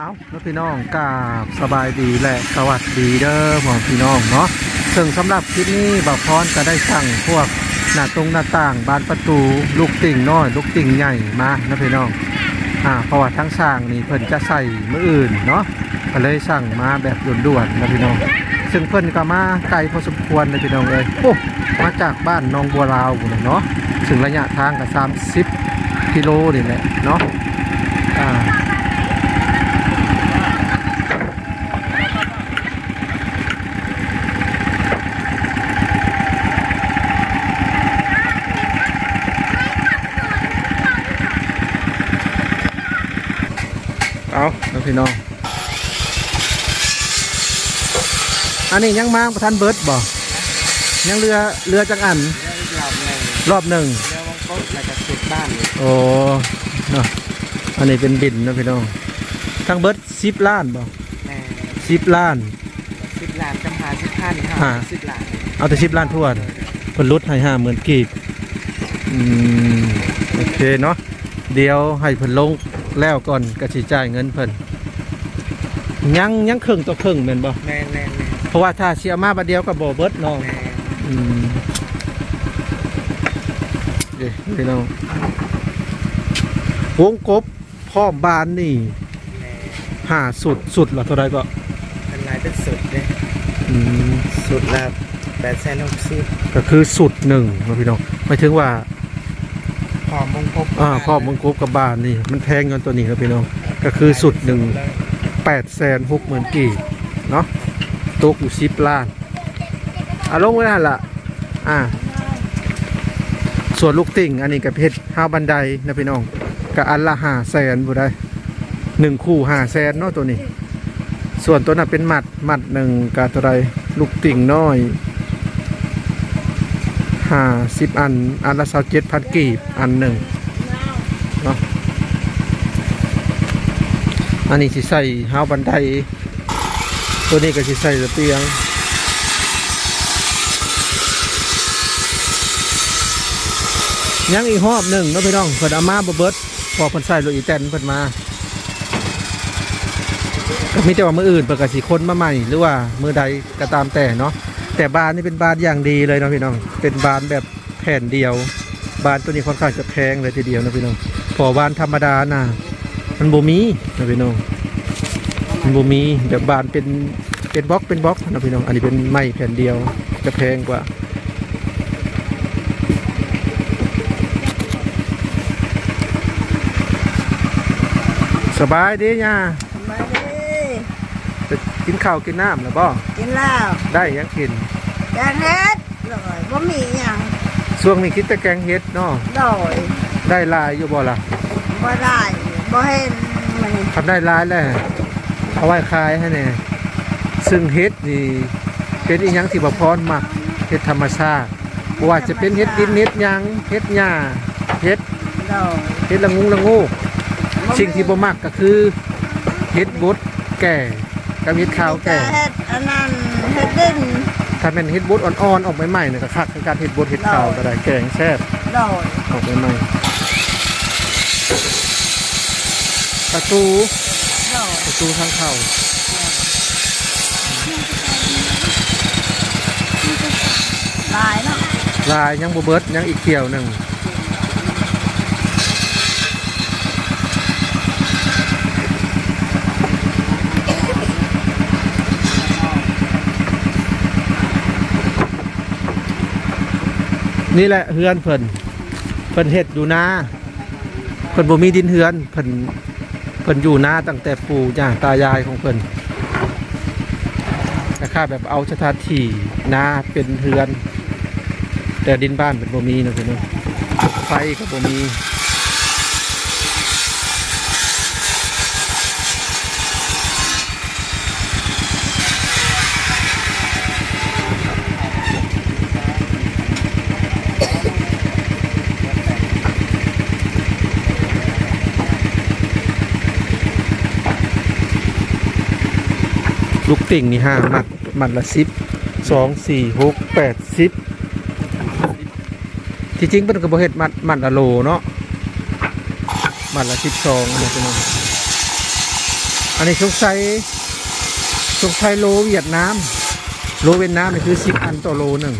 เอาแล้วพี่น้องกาบสบายดีและสวัสดีเด้อพ่อพี่น้องเนาะซึ่งสำหรับคลิปนี้บ่าวพรก็ได้สั่งพวกหน้าตรงหน้าต่างบานประตูลูกติ่งน้อย ลูกติ่งใหญ่มานะพี่น้องอ่าเพราะว่าทั้งสร้างนี่เพิ่นจะใส่มืออื่นเนาะก็เลยสั่งมาแบบด่วนๆนะพี่น้อง ซึ่งเพิ่นก็มาไกลพอสมควรเลยพี่น้องเลยโอ้มาจากบ้านนองบัวลาวเนาะถึงระยะทางก็30กิโลนี่แหละเนาะ เอาแล้วพี่น้อง อันนี้ยังมาประทันเบิร์ดบ่ยังเรือเรือจังอัน รอบหนึ่งรอบหนึ่งเรือวังกบแล้วก็สุดบ้านอยู่โอ้เนาะอันนี้เป็นบินนะพี่น้องทั้งเบิร์ดสิบล้านบ่แม่สิบล้านสิบล้านจำหาสิบพันหาสิบล้าน เอาแต่สิบล้านทวนเพิ่นลดให้ห้าหมื่นกีบ อืม โอเคเนาะ เดี๋ยวให้เพิ่นลง แล้วก่อนก็สิจ่ายเงินเพิ่นยังยังครึ่งต่อครึ่งแม่นบ่แม่แม่แม่เพราะว่าถ้าเชียร์มาบัดเดียวก็บ่เบิดเนาะแม่อืมเดี๋ยวพี่น้องวงกบพร้อมบานนี่แม่ห้าสุดสุดละเท่าไรก็เป็นลายเป็นสุดเลยอืม สุดละแปดแสนหกสิบก็คือสุดหนึ่งนะพี่น้องหมายถึงว่า พร้อมมงคบอ่าพร้อมงกบกับบ้านนี่ มันแพงเงินตัวนี้ครับพี่น้อง ก็คือสุดหนึ่งแปดแสนหกหมื่นกี่ เนาะตกอยู่สิบล้านอะลงไว้นั่นล่ะอ่า ส่วนลูกติ่ง อันนี้กับเพชรห้าบันไดนะพี่น้องกับอันละห้าแสนบุได้หนึ่งคู่ห้าแสนเนาะตัวนี้ ส่วนตัวนั้นเป็นหมัดหมัดหนึ่งกับตัวใดลูกติ่งน้อย ห้าสิบอัน อันละสาเจ็ดพันกีบ อันหนึ่งเนาะอันนี้สิใส่ห้าบันได ตัวนี้ก็สิใส่ระเบียงยังอีกหอบหนึ่งเนาะพี่น้องเพิ่นเอามาบเบิดพอเพิ่นใส่รถอีแตนเพิ่นมาก็มีแต่ว่ามืออื่นเปิดกะสิคนมาใหม่หรือว่ามือใดก็ตามแต่เนาะ แต่บานนี่เป็นบานอย่างดีเลยนะพี่น้อง เป็นบานแบบแผ่นเดียว บานตัวนี้ค่อนข้างจะแพงเลยทีเดียวนะพี่น้องพอบานธรรมดาน่ะมันบ่มีนะพี่น้องมันบ่มีแบบบานเป็นเป็นบล็อกเป็นบล็อกนะพี่น้อง อันนี้เป็นไม้แผ่นเดียวจะแพงกว่าสบายดีย่ามา กินข้าวกินน้ำแล้วบ่กินแล้วได้ยังกินแกงเฮ็ดเลยบ่มีหยังช่วงนี้คิดแต่แกงเฮ็ดเนาะโดยได้หลายอยู่บ่ล่ะบ่ได้บ่เห็นมันทำได้หลายแล้วเอาไว้ขายให้แน่ซึ่งเฮ็ดนี่เป็นอีหยังที่บ่พรมักเฮ็ดธรรมชาติบ่ว่าจะเป็นเฮ็ดดินเฮ็ดหยังเฮ็ดหญ้าเฮ็ดโดยเฮ็ดละงูละงูสิ่งที่บ่มักก็คือเฮ็ดบดแก่ กับเฮ็ดขาวแก่เฮ็ดอันนั้นเฮ็ดดินถ้าเป็นเฮ็ดบดอ่อนๆออกใหม่ๆเนี่ยก็คักคือการเฮ็ดบดเฮ็ดขาวก็ได้แกงแซ่บโดยออกใหม่ๆประตูโดยประตูทางเข้าหลายเนาะลายยังบ่เบิดยังอีกเกี่ยวหนึ่ง นี่แหละเฮือนเพิ่นเพิ่นเห็ดอยู่นาเพิ่นบ่มีดินเฮือนเพิ่นเพิ่นอยู่นาตั้งแต่ปู่ย่าตายายของเพิ่นแต่ค่าแบบเอาสถานที่นาเป็นเฮือน แต่ดินบ้านเป็นบ่มีนะพี่น้องไฟก็บ่มี ติ่งนี่ห้ามัดมัดละสิบสองสี่หกแปดสิบที่จริงเป็นกระบเห็ดมัดมัดละโลเนาะมัดละสิบสองนะพี่น้องอันนี้สงสัยสงสัยโลเวียดนามโลเวียดนามนี่คือสิบอันต่อโลหนึ่ง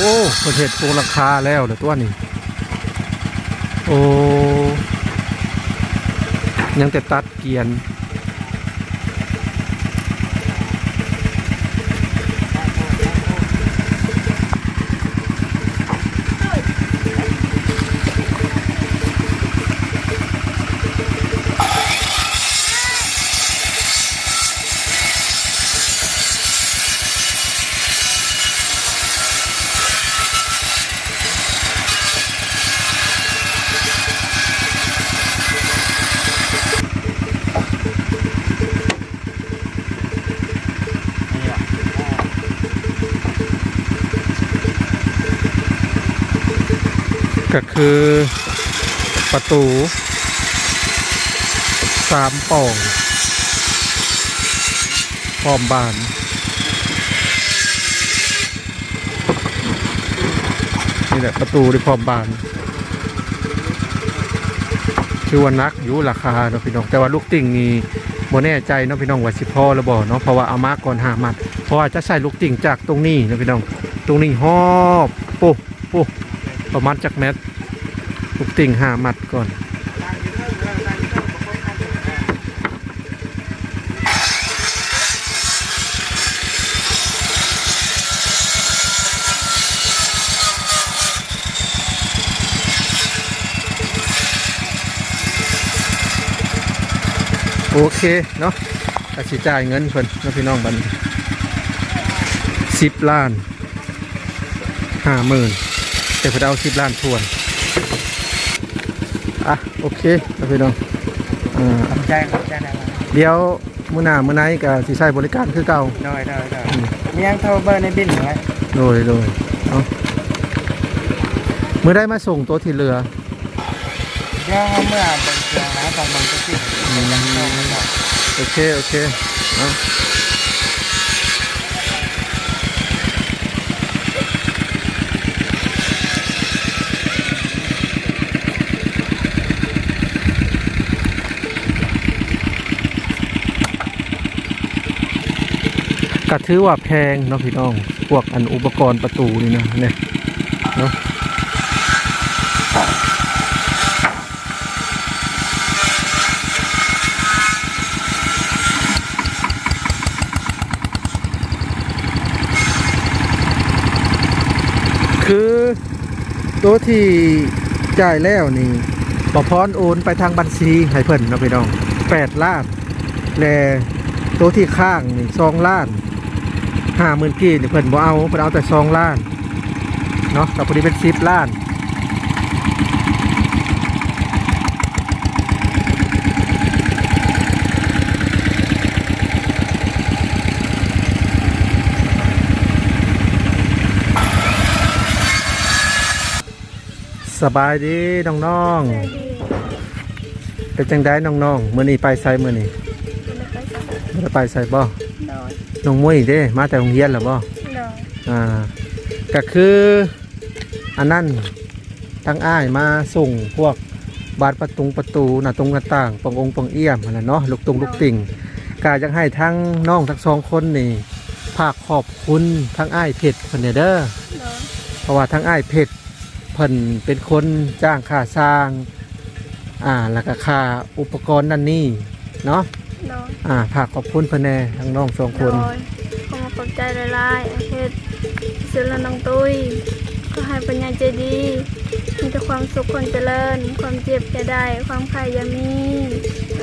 โอ้ ประเทศโกงราคาแล้วเดี๋ยวตัวนี้ โอ้ยังแต่ตัดเกียน ก็คือประ ตูสามป่องพร้อมบานนี่แหละประตูที่พร้อมบาน ชื่อว่านักอยู่ราคาเนาะพี่น้อง แต่ว่าลูกติ่งนี่บ่แน่ใจเนาะพี่น้องว่าสิพ่อรือบ่เนาะเพราะว่าเอามาก่อนหามัด เพราะว่าจะใส่ลูกติ่งจากตรงนี้เนาะพี่น้อง ตรงนี้หอบปุ๊บปุ๊บประมาณจากแมตร ลูกติ่งหามัดก่อน โอเค เนาะก็สิจ่ายเงินเพิ่นนะพี่น้องบันสิบล้านห้าหมื่นแต่เพิ่นเอาสิบล้านทวน อะโอเคเนาะพี่น้องอ่าขอบใจขอบใจนะเดี๋ยวมื้อหน้ามื้อไหนก็สิใช้บริการคือเก่าได้ได้ได้มียังโทรเบอร์ในบินไหมโดยโดยเอามื้อได้มาส่งตัวที่เรือเดี๋ยวเมื่อเป็นเชียงนะตอนบางก็ที่ยังโทรไม่ได้โอเคโอเคเอา ก็ถือว่าแพงเนาะพี่น้อง พวกอันอุปกรณ์ประตูนี่นะเนี่ยเนาะคือตัวที่จ่ายแล้วนี่ปอพรโอนไปทางบัญชีให้เพิ่นนะพี่น้องแปดล้าน และตัวที่ข้างนี่สองล้าน ห้าหมื่นกี่นี่เพิ่นบ่เอาเพิ่นเอาแต่สองล้านเนาะกับพอดีเป็นสิบล้านสบายดีน้องๆเป็นจังได้น้องๆมื้อนี้ไปไสมื้อนี้บ่ได้ไปไสบ่ น้องมุ้ยเด้มาแต่โรงเรียนแล้วบ่โดยอ่าก็คืออันนั้นทั้งอ้ายมาส่งพวกบานประตูประตูหน้าตรงหน้าต่างปององค์ปองเอี่ยมนั่นแหละเนาะลูกตุงลูกติ่งกายังให้ทั้งน้องทั้งสองคนนี่ภาคขอบคุณทั้งอ้ายเพชรเพิ่นเนี่ยเด้อโดยเพราะว่าทั้งอ้ายเพชรเพิ่นเป็นคนจ้างค่าสร้างอ่าแล้วก็ค่าอุปกรณ์นั่นนี่เนาะ โดยอ่าฝากขอบคุณเพิ่นแน่ทั้งน้องสองคนโดยขอมาขอบใจหลายๆอาเพชรซื้อละน้องตุ้ย ก็ให้ปัญญาใจดี มีแต่ความสุขความเจริญ ความเจ็บจะได้ ความใครอยามี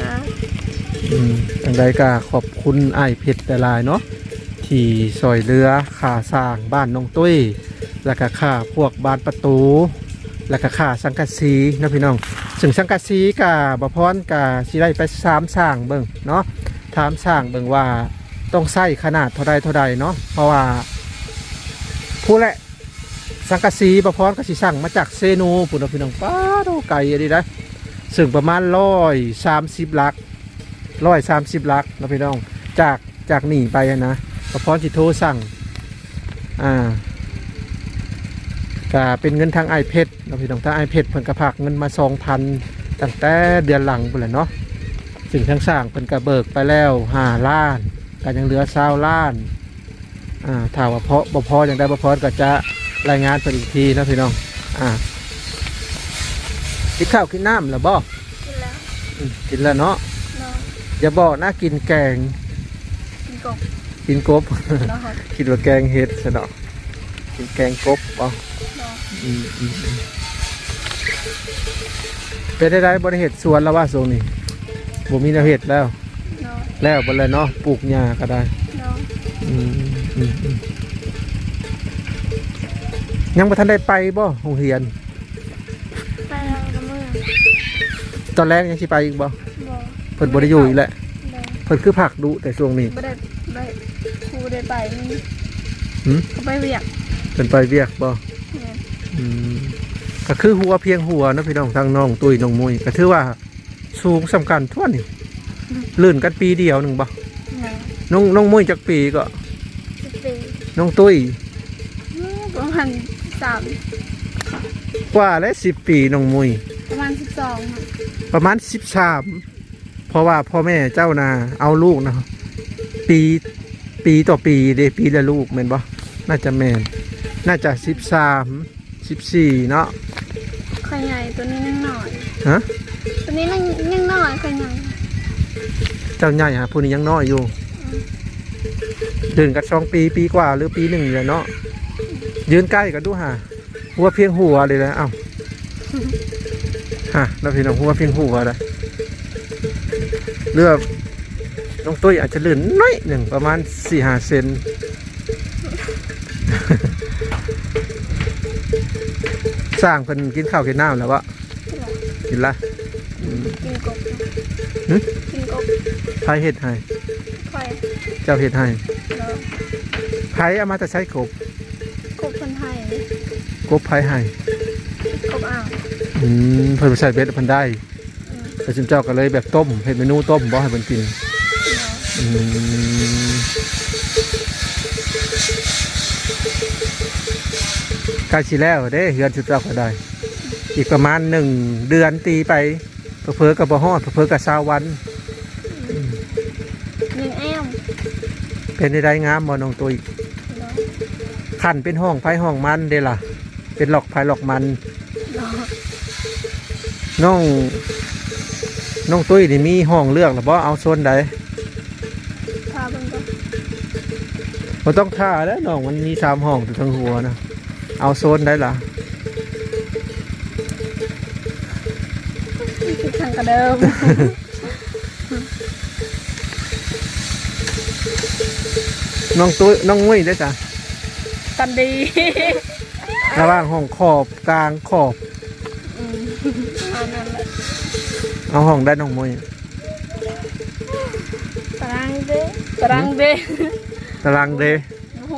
นะอืมอันใดก็ขอบคุณอ้ายเพชรแต่ลายเนาะที่ซอยเรือค่าสร้างบ้านน้องตุ้ย แล้วก็ค่าพวกบานประตู แล้วก็ค่าสังกะสีเนาะพี่น้อง ซึ่งสังกะสีกับบ่พรกับสิได้ไปสามสร้างเบิ่งเนาะถามสร้างเบิ่งว่าต้องใส่ขนาดเท่าใดเท่าใดเนาะเพราะว่าผู้แหละสังกะสีบ่พรก็สิสั่งมาจากเซโนพุ่นเนาพี่น้องป้าโดไกลอันนี้นะซึ่งประมาณ130ลัก130ลักเนาะพี่น้องจากจากหนีไปอะนะบพรสิโทสั่งอ่า ก็เป็นเงินทางไอเพชรเราพี่น้องทางไอเพชรเพิ่นกระพักเงินมาสองพันตั้งแต่เดือนหลังไปเลยเนาะสิ่งทั้งสร้างเพิ่นกระเบิกไปแล้วห้าล้านก็ยังเหลือเศร้าล้านอ่าถ้าว่าเพาะบ่พออย่างใดบ่พอก็จะรายงานเพิ่นอีกทีเนาะพี่น้องอ่ากินข้าวกินน้ำแล้วบ่กินแล้วอืมกินแล้วเนาะเนาะอย่าบอกนะกินแกงกินกบกินกบเนาะคิดว่าแกงเห็ดซะเนาะ กินแกงกบบ่เนาะอืมอืมอืมเป็นได้ไรบริเหตุสวนแล้วว่าทรงนี้บ่มีแนวเห็ดแล้วเนาะแล้วบนเลยเนาะปลูกหญ้าก็ได้เนาะอืมอืมอืมยังบ่ทันได้ไปบ่โรงเรียน ไปแล้วก็เมื่อตอนแรกยังสิไปอีกบ่บ่เพิ่นบ่ได้อยู่อีกแหละเนาะเพิ่นคือผักดุแต่ช่วงนี้บ่ได้ได้ครูได้ไปนี่หืมเขาไปเวียก เพิ่นไปเวียกบ่เนี่ยอืมก็คือหัวเพียงหัวเนาะพี่น้องทางน้องตุ้ยน้องมุยก็ถือว่าสูงสำคัญทั่วนี่ลื่นกันปีเดียวหนึงบ่เนาะน้องน้องมุยจักปีก็สิบปีน้องตุ้ยอืมประมาณสามกว่าและสิบปีน้องมุย ประมาณสิบสองค่ะประมาณสิบสามเพราะว่าพ่อแม่เจ้านาเอาลูกนะปีปีต่อปีเดปีละลูกแม่นบ่น่าจะแม่น น่าจะสิบสามสิบสี่เนาะไข่ใหญ่ตัวนี้ยังหน่อย ฮะ ตัวนี้ยังยังหน่อยไข่ใหญ่เจ้าใหญ่ฮะผู้นี้ยังน้อยอยู่เดินกันสองปีปีกว่าหรือปีหนึ่งเลยเนาะยืนใกล้กันดูฮะหัวเพียงหัวเลยนะเอ้าฮะแล้วพี่น้องหัวเพียงหัวเลยเรือน้องตุ้ยอาจจะลื่นน้อยหนึ่งประมาณสี่ห้าเซน สร้างเพิ่นกินข้าวกินน้ำแล้ววะกินละอืมกินกบหึกินกบไผเห็ดให้ไข่เจ้าเห็ดให้เนาะไผเอามาแต่ใช้กบกบคนไทยกบไผให้กบอ่างอืมเพิ่นไปใส่เบ็ดเพิ่นได้อืมแต่ชิมเจ้าก็เลยแบบต้มเห็ดเมนูต้มบ่ให้เพิ่นกินเนาะอืม กล้สิแล้วเด้เฮือนชุดเจ้าก็ได้ อีกประมาณหนึ่งเดือนตีไปเพิ่อๆกับบ่ฮอดเพิ่อๆกับชาววันยังแอมเป็นได้งามบ่น้องตัวอีกเนาะขันเป็นห้องไผห้องมันเด้ล่ะ เป็นหลอกไผหลอกมันเนาะน้องน้องตุ้ยนี่มีห้องเลือกหรือบ่เอาโซนใดพาเบิ่งก็บ่ต้องท่าแล้วน้องมันมีสามห้องถึงทั้งหัวนะ เอาโซนได้ล่ะคือทางกระเดิมน้องตุ้ยน้องมุ้ยได้อจ้ะตันดีระหว่างห้องขอบกลางขอบอืมอันนั้นแหละเอาห้องได้น้องมุ้ยตารางเด้ตารางเด้ตารางเด โอ้โ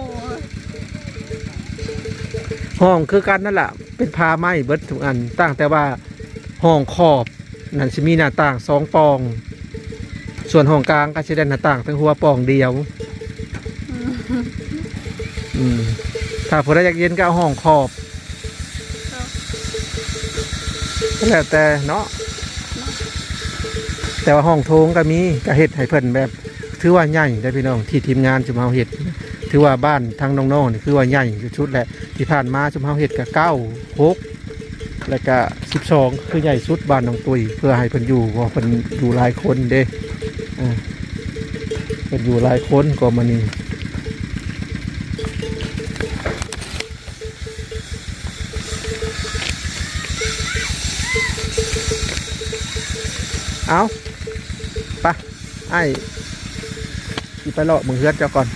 หห้องคือกันนั่นแหละเป็นพาไม้เบิดทุกอันตั้งแต่ว่าห้องขอบนั่นสิมีหน้าต่างสองปอง ส่วนห้องกลางก็จะได้หน้าต่างทั้งหัวปองเดียวอืมถ้าผู้ใดอยากเย็นก็เอาห้องขอบก็แล้วแต่เนาะแต่ว่าห้องโถงก็มีก็เฮ็ดให้เพิ่นแบบ ถือว่าใหญ่ได้อพี่น้องที่ทีมงานชุมเฮาเฮ็ดถือว่าบ้านทางน้องๆนี่คือว่าใหญ่ชุดแหละ ที่ผ่านมาชุมเฮาเฮ็ดก็เก้าหกแล้วก็สิบสองคือใหญ่สุดบ้านน้องตุยเพื่อให้เพิ่นอยู่เพราะเพิ่นอยู่หลายคนเด้อ่าเพิ่นอยู่หลายคนก็มานี่เอาไปไอ้ไปเลาะมึงเฮือนเจ้าก่อน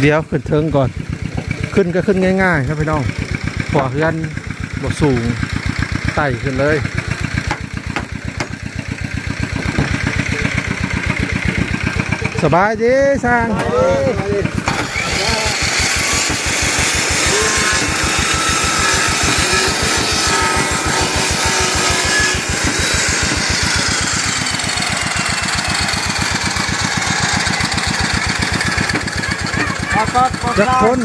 เดี๋ยวขึ้นเทิงก่อน ขึ้นก็ขึ้นง่ายๆครับพี่น้องขวาเฮือนบกสูงไต่ขึ้นเลยสบายดีสร้าง จักคน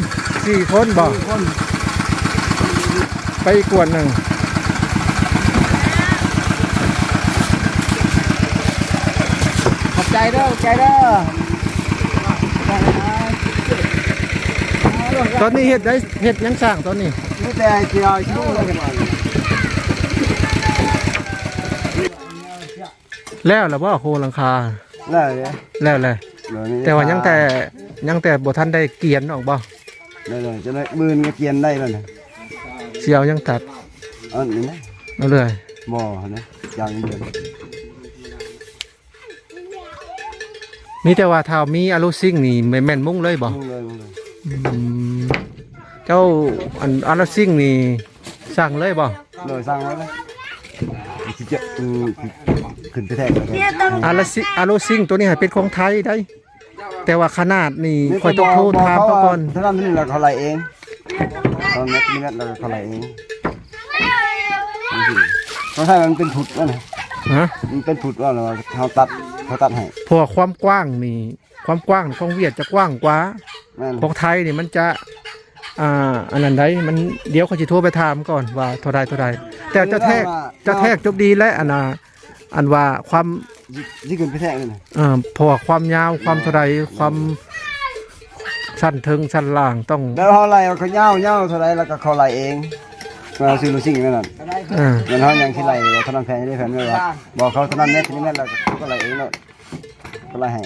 สี่คนบอกไปอีกวนหนึ่งขอบใจเด้อใจเด้อตอนนี้เห็ดได้เห็ดยังสร้างตอนนี้นี่แต่เกี่ยวชู้เลยแล้วแล้วว่าโคลังคาเลยเนี่ยแล้วเลยแต่ว่ายังแต่ ยังแต่บ่ทันได้เกียนออกบ่เลยเลยจะได้มือนก็เกียนได้แล้วนะเสียวยังตัดอันนี้นะเอาเลยบ่นะอย่างเดียวมีแต่ว่าถ้ามีอะลูซิ่งนี่แม่นๆมุ่งเลยบ่มึงเลยมึงเลยอืมเจ้าอันอะลูซิ่งนี่สั่งเลยบ่เลยสร้างไว้เลยที่จะอืมขึ้นไปแทกเลยอะลูซิอะลูซิ่งตัวนี้ให้เป็นของไทยได้ แต่ว่าขนาดนี่ค่อยต้องโทรถามเขาก่อนถ้าทำนี่เราเขาไล่เองตอนนี้นี่เราเขาไล่เองเพราะถ้ามันเป็นผุดว่านะฮะมันเป็นผุดว่าเราเขาตัดเขาตัดให้เพราะว่าความกว้างนี่ความกว้างของเวียดจะกว้างกว่าแม่นของไทยนี่มันจะอ่าอันนั้นได้มันเดี๋ยวเขาจะโทรไปถามก่อนว่าเท่าใดเท่าใดแต่เจะแทกเจะแทกจบดีและอันน่ะอันว่าความ ที่ขึ้นไปแทกเลยนะเอ่อเพราะว่าความยาวความเท่าใดความสั้นถึงสั้นล่างต้องแล้วเขาไล่เขาเงาเงาเท่าไรแล้วก็เขาไล่เองมาซื้อลูซิ่งนั่นน่ะอ่าเงินเขายังที่ไล่เท่านั้นแพงได้แพงไม่ว่าบอกเขาเท่านั้นเน็ตนี้แม่แล้วเขาก็ไล่เองแล้วก็ไล่ให้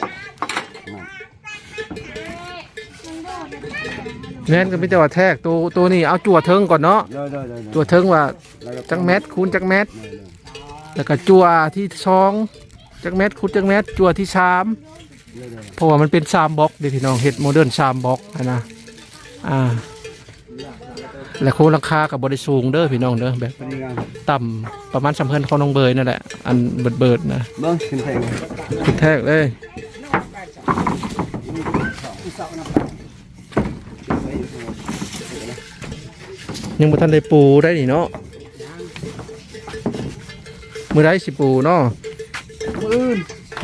แม่นก็ไม่แต่ว่าแทกตัวตัวนี้เอาจั่วเทิงก่อนเนาะเด้อเด้อเด้อจั่วเทิงว่าจักแมตคูณจักแมตแล้วก็จั่วที่สอง จักแมตคูณจักแมตจั่วที่สามเพราะว่ามันเป็นสามบล็อกเด็กพี่น้องเฮ็ดโมเดิร์นสามบล็อกอะนะอ่าและโครงราคากับบริสูงเด้อพี่น้องเด้อแบบพอดีงานต่ำประมาณสำเพิ่นของน้องเบยนั่นแหละอันเบิดเบิดๆนะเบิ้งขึ้นแพงคิดแทกเลยยังบ่ทันได้ปูได้นี่เนาะมื้อใดสิปูเนาะมือ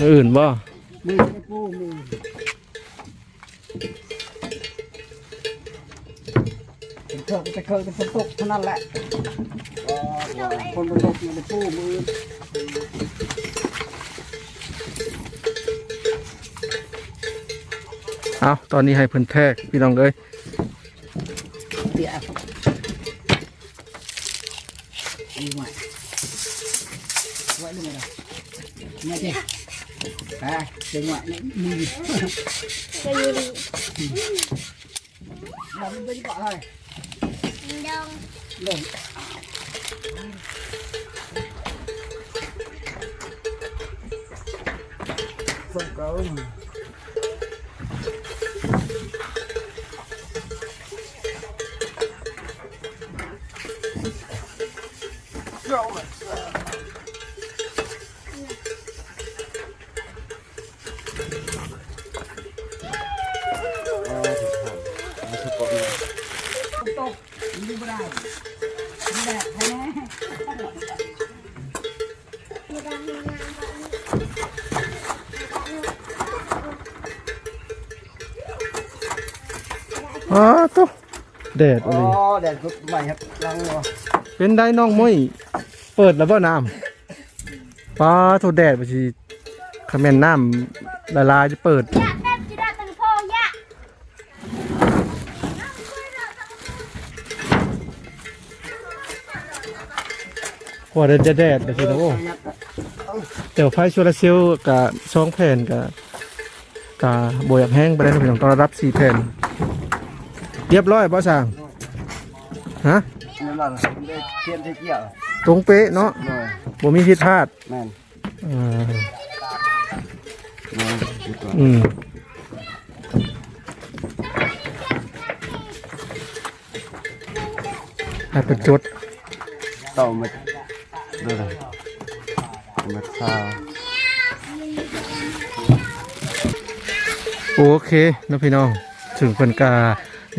มื้ออื่นบ่มือปูมือเถิดจะเคยเป็นฝนตกเท่านั้นแหละคนฝนตกมันปูมือเอาตอนนี้ให้เพิ่นแทกพี่น้องเอ้ยเดี๋ยวดีไหมไว้ลงมาเนี่ยเจ๊ไปเจ๊งหวะนี่มีจะอยู่ดีเราไม่ได้ ก่อนเลยดองลงส่งเอ๋อตุ๊แดดอ๋อะอไรแดดกุดใหม่ครับลังวะเป็นได้น้องมุ้ยเปิดแล้วบ่น้ำป้าโทแดดไปสิคอมเมนต์น้ำละลายจะเปิดยะแม่จิได้ ว่าเดินจะแดดแต่ทีนโอ้แต่ไฟชัวร์เซลล์กับสองแผ่นกับกับบอยากแห้งไปได้หนึ่น้องตอนรับสี่แผ่นเรียบร้อยบ่สั่งฮะตรงเป๊ะเนาะบ่มีผิดพลาดแอ่าอืมให้เป็นจุดต่อมา ดูเลยมาซาโอเคเนาะพี่น้องถึงเพิ่นกา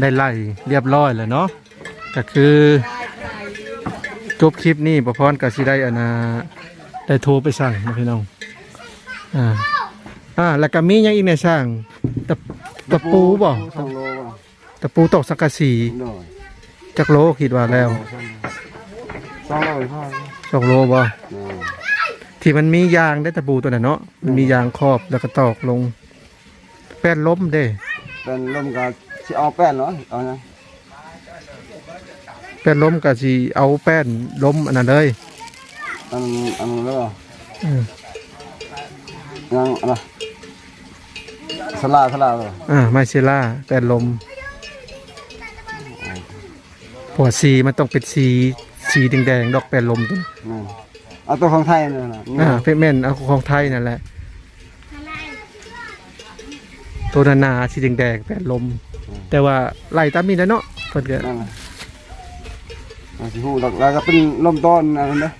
ได้ไล่เรียบร้อยแล้วเนาะก็คือจบคลิปนี้ประพรก็สิได้อันนาได้โทรไปสั่งเนาะพี่น้องอ่าอ่าแล้วก็มีหยังอีกในสั่งตะตะปูบ่สองโลบ่ตะปูตอกสังกะสีโดยจักโลคิดว่าแล้วสองโลพ่อ สองโลบ่โดยที่มันมียางได้ตะปูตัวนั้นเนาะมันมียางครอบแล้วก็ตอกลง แป้นล้มเด้ เป็นลมกับสิเอาแป้นเหรอเอานะแป้นล้มก็สิเอาแป้นล้มอันนั้นเลยอันอันแล้วอืมยังอันนะสลาสลาเลยอ่าไมเซล่าแป้นลมเพราะวสีมันต้องเป็นสี สีแดงๆดอกแป้นลมตัวนั้นนั่นเอาตัวของไทยนี่นะอ่าเพชรแม่นเอาของไทยนั่นแหละ ตัวนานาสีแดงๆแป้นลม แต่ว่าไล่ตามนี้นะเนาะเพิ่นก็นั่นน่ะอ่าสิฮู้ดอกแล้วก็เป็นลมต้นอันนั้นเด้อ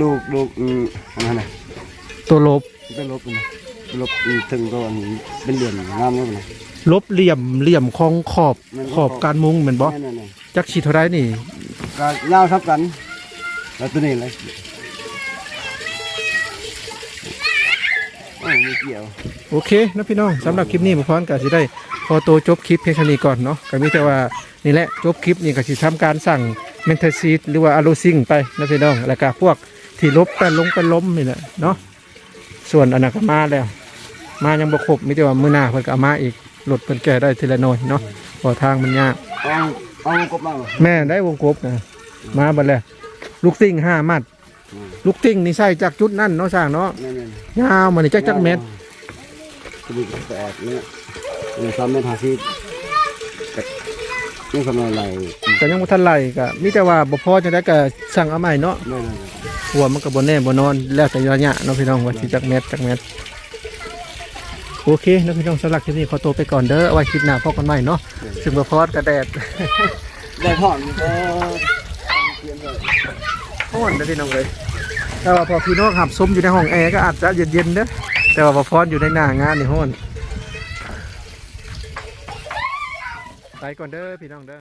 ดูกดูกอืมอันนั้นน่ะตัวลบเป็นลบนะเป็นลบอืมถึงตัวอันนี้เป็นเหลี่ยมงามเลยนะ ลบเหลี่ยมเหลี่ยมของขอบแม่นขอบการมุงเหมือนบ่นั่นน่ะจักชีเท่าไรนี่ ก็ยาวทับกัน แล้วตัวนี้เลยโอ้ไม่เกี่ยว โอเคนะพี่น้องสำหรับคลิปนี้ผมพร้อมกับสิได้ พอตัวจบคลิปเพียงเท่านี้ก่อนเนาะก็มีแต่ว่านี่แหละจบคลิปนี่ก็สิทำการสั่งเมนเทอร์ซีดหรือว่าอะโลซิงไปนะพี่น้องแล้วก็พวกที่ลบไปลงไปล้มนี่แหละเนาะส่วนอนนั้นก็มาแล้ว มายังบ่ครบมีแต่ว่ามื้อหน้าเพิ่นก็เอามาอีกรถเพิ่นแก้ได้ทีละหน่อยเนาะเพอทางมันยากเอา เอากบมาเหรอแม่ได้วงกบนะมาบัดแล้วลูกติ้งห้ามัด ลูกติ้งนี่ใส่จากจุดนั่นเนาะสร้างเนาะนี่นี่ยาวมานี่จักจักเม็ดตัวนี้แปดเนี่ยนี่สามเมตรห้าสิบนี่สำหรับอะไรก็ยังบ่ทันไล่ก็มีแต่ว่าบ่พอจะได้ก็สั่งเอาใหม่เนาะได้เลยหัวมันก็บ่แน่บ่นอนแล้วแต่ระยะเนาะพี่น้องว่าสิจักเม็ดจักเม็ด โอเคเนาะพี่น้องสำหรับคลิปนี้ขอตัวไปก่อนเด้อเอาไว้คลิปหน้าพบกันใหม่เนาะซึ่งบ่พอดกระแดดได้ถอนก็เตรียมเลยฮ้อนเด้อพี่น้องเลยแต่ว่าพอพี่น้องหับซุมอยู่ในห้องแอร์ก็อาจจะเย็นๆเด้อแต่ว่าบ่พอดอยู่ในหน้างานนี่ฮ้อนไปก่อนเด้อพี่น้องเด้อ